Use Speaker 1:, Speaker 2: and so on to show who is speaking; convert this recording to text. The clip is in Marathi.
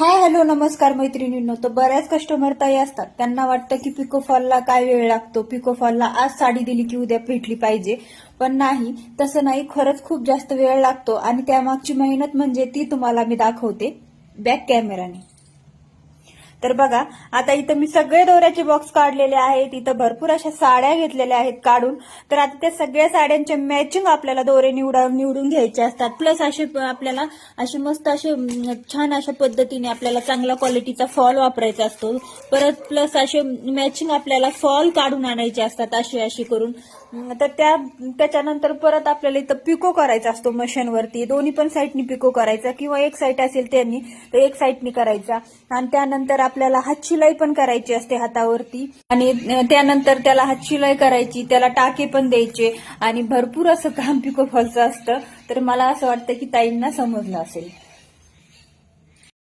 Speaker 1: हाय हॅलो नमस्कार मैत्रिणींनो. तर बऱ्याच कस्टमर ताई असतात. त्यांना वाटतं की पिकोफॉलला काय वेळ लागतो? पिकोफॉलला आज साडी दिली की उद्या भेटली पाहिजे. पण नाही तसं नाही. खरंच खूप जास्त वेळ लागतो. आणि त्यामागची मेहनत म्हणजे ती तुम्हाला मी दाखवते. बॅक कॅमेराने. तर बघा आता इथं मी सगळे दोऱ्याचे बॉक्स काढलेले आहेत. इथं भरपूर अशा साड्या घेतलेल्या आहेत काढून. तर आता त्या सगळ्या साड्यांचे मॅचिंग आपल्याला दोरे निवडा निवडून घ्यायचे असतात. प्लस असे आपल्याला असे मस्त असे छान अशा पद्धतीने आपल्याला चांगल्या क्वालिटीचा फॉल वापरायचा असतो. परत प्लस असे मॅचिंग आपल्याला फॉल काढून आणायचे असतात अशी अशी करून. तर त्या त्याच्यानंतर परत आपल्याला इथं पिको करायचा असतो मशीनवरती दोन्ही पण साईडनी पिको करायचा किंवा एक साईड असेल त्यांनी तर एक साईडनी करायचा. आणि त्यानंतर आपल्याला हातशिलाई पण करायची असते हातावरती. आणि त्यानंतर त्याला हातशिलाई करायची त्याला टाके पण द्यायचे. आणि भरपूर असं काम पिको फॉलचं असतं. तर मला असं वाटतं की ताईंना समजलं असेल.